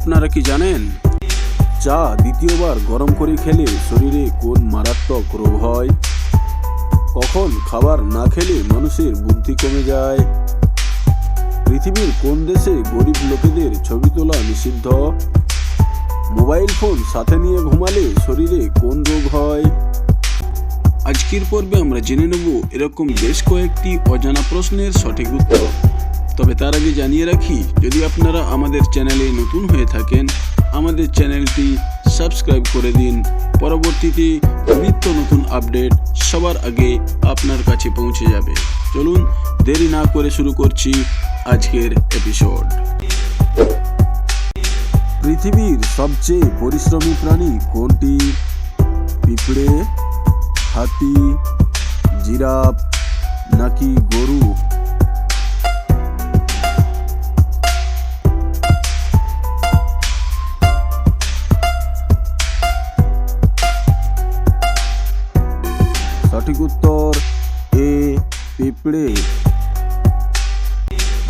আপনারা কি জানেন? চা দ্বিতীয়বার গরম করে খেলে শরীরে কোন মারাত্মক রোগ হয়? কখন খাবার না খেলে মানুষের বুদ্ধি কমে যায়? পৃথিবীর কোন দেশে গরিব লোকেদের ছবি তোলা নিষিদ্ধ? মোবাইল ফোন সাথে নিয়ে ঘুমালে শরীরে কোন রোগ হয়? আজকের পর্বে আমরা জেনে নেব এরকম বেশ কয়েকটি অজানা প্রশ্নের সঠিক উত্তর। তবে তার আগে জানিয়ে রাখি, যদি আপনারা আমাদের চ্যানেলে নতুন হয়ে থাকেন, আমাদের চ্যানেলটি সাবস্ক্রাইব করে দিন। পরবর্তীতে নিত্য নতুন আপডেট সবার আগে আপনার কাছে পৌঁছে যাবে। চলুন দেরি না করে শুরু করছি আজকের এপিসোড পৃথিবীর সবচেয়ে পরিশ্রমী প্রাণী কোনটি? পিঁপড়ে, হাতি, জিরাফ, নাকি গরু? পিঁপড়ে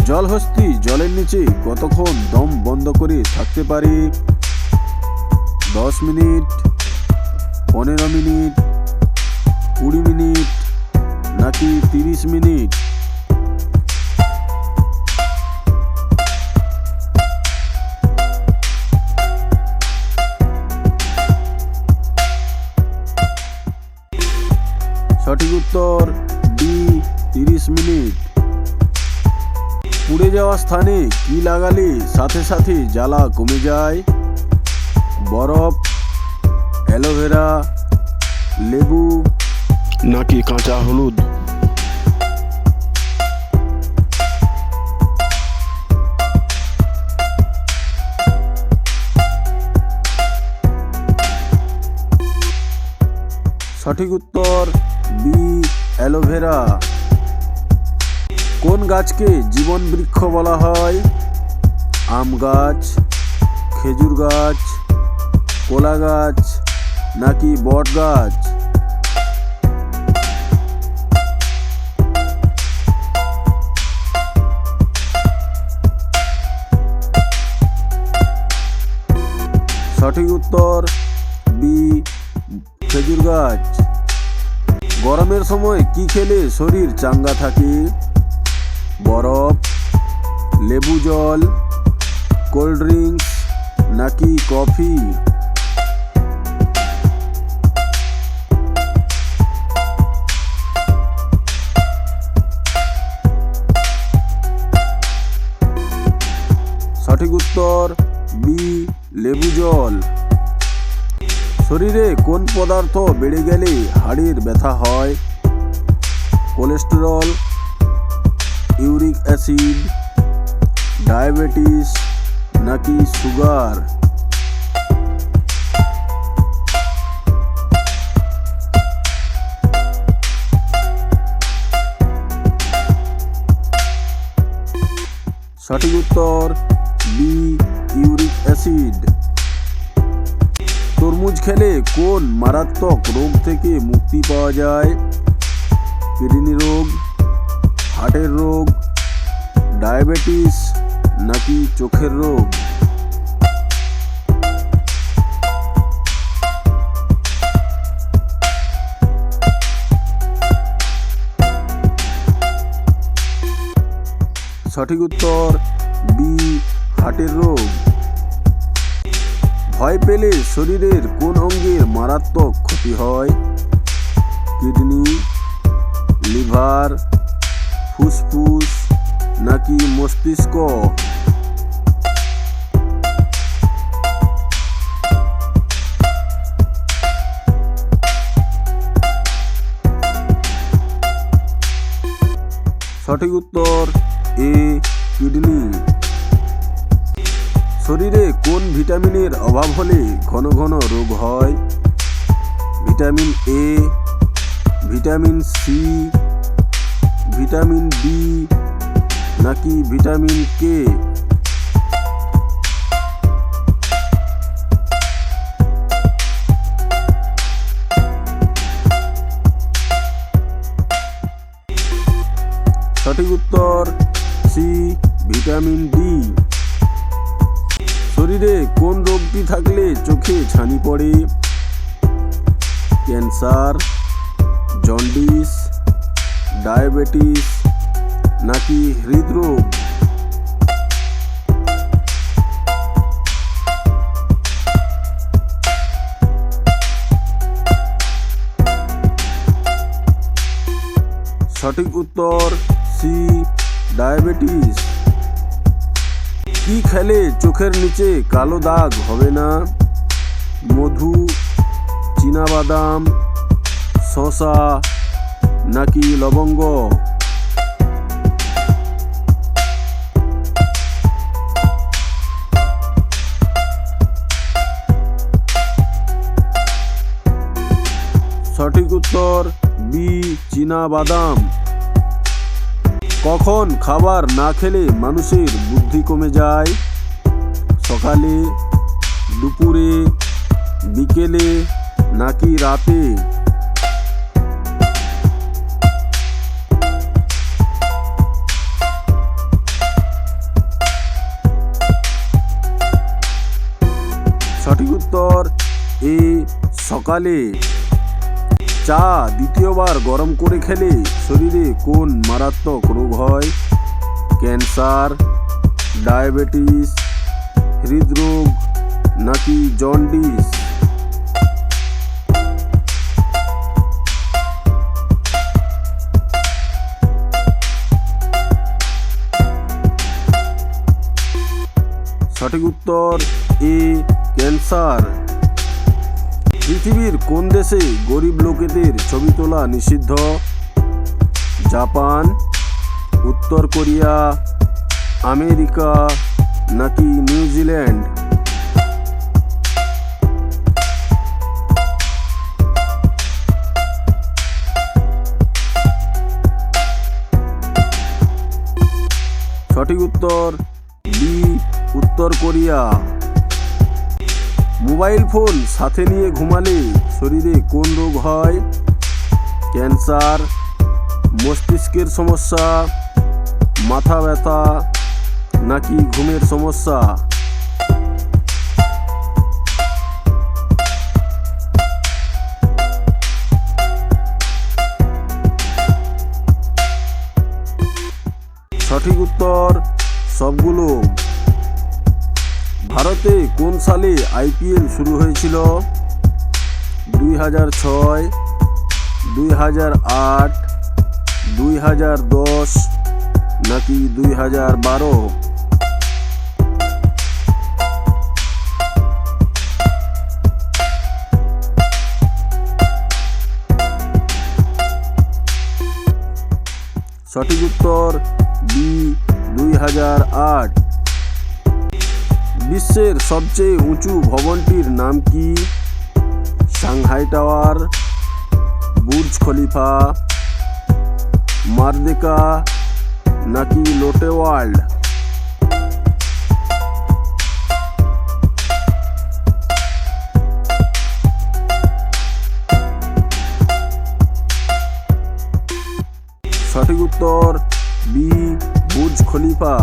জলহস্তি জলের নিচে কতক্ষণ দম বন্ধ করে থাকতে পারে? দশ মিনিট, পনেরো মিনিট, কুড়ি মিনিট, নাকি তিরিশ মিনিট? সঠিক উত্তর তিরিশ মিনিট। পুড়ে যাওয়া স্থানে কি লাগালে সাথে সাথে জ্বালা কমে যায়? বরফ, অ্যালোভেরা, লেবু, নাকি কাঁচা হলুদ? সঠিক উত্তর, বি, অ্যালোভেরা। কোন গাছকে জীবন বৃক্ষ বলা হয়? আম গাছ, খেজুর গাছ, কলা গাছ নাকি বট গাছ? সঠিক উত্তর, বি, খেজুর গাছ। গরমের সময় কি খেলে শরীর চাঙ্গা থাকে? বরফ, লেবু জল, কোল্ড ড্রিঙ্কস নাকি কফি? সঠিক উত্তর, বি, লেবু জল। শরীরে কোন পদার্থ বেড়ে গেলে হাড়ের ব্যথা হয়? কোলেস্টেরল ইউরিক অ্যাসিড ডায়াবেটিস নাকি সুগার সঠিক উত্তর বি ইউরিক অ্যাসিড তরমুজ খেলে কোন মারাত্মক রোগ থেকে মুক্তি পাওয়া যায়? কিডনি রোগ হার্টের রোগ, ডায়াবেটিস নাকি চোখের রোগ? সঠিক উত্তর, বি, হার্টের রোগ। ভয় পেলে শরীরের কোন অঙ্গের মারাত্মক ক্ষতি হয়? ফুসফুস নাকি মস্তিষ্ক? সঠিক উত্তর, এ, কিডনি। শরীরে কোন ভিটামিনের অভাব হলে ঘন ঘন রোগ হয়? Vitamin A, vitamin C vitamin B নাকি ভিটামিন কে সঠিক উত্তর সি ভিটামিন ডি শরীরে কোন রোগটি থাকলে চোখে ছানি পড়ে? ক্যান্সার, জন্ডিস ডায়াবেটিস নাকি হৃদরোগ? সঠিক উত্তর সি, ডায়াবেটিস। কি খেলে চোখের নিচে কালো দাগ হবে না? মধু বাদাম শশা নাকি লবঙ্গ? সঠিক উত্তর, বি, চীনা বাদাম। কখন খাবার না খেলে মানুষের বুদ্ধি কমে যায়? সকালে, দুপুরে, বিকেলে নাকি রাতে? সকালে চা দ্বিতীয়বার গরম করে খেলে শরীরে কোন মারাত্মক রোগ হয়? ক্যান্সার, ডায়াবেটিস, হৃদরোগ নাকি জন্ডিস? সঠিক উত্তর, এ ক্যান্সার। পৃথিবীর কোন দেশে গরিব লোকেদের ছবি তোলা নিষিদ্ধ? জাপান, উত্তর কোরিয়া, আমেরিকা নাকি নিউজিল্যান্ড সঠিক উত্তর বি উত্তর কোরিয়া। মোবাইল ফোন সাথে নিয়ে ঘুমালে শরীরে কোন রোগ হয়? ক্যান্সার, মস্তিষ্কের সমস্যা, মাথা ব্যথা নাকি ঘুমের সমস্যা? সঠিক উত্তর সবগুলো ভারতে কোন সালে আইপিএল শুরু হয়েছিল? দুই হাজার ছয়, দুই হাজার আট, দুই হাজার দশ নাকি দুই হাজার বারো? সঠিক উত্তর বি, দুই হাজার আট। বিশ্বের সবচেয়ে উঁচু ভবনটির নাম কি? Shanghai Tower, Burj Khalifa, Merdeka, নাকি লোটে ওয়ার্ল্ড? সঠিক উত্তর, বি, বুর্জ খলিফা।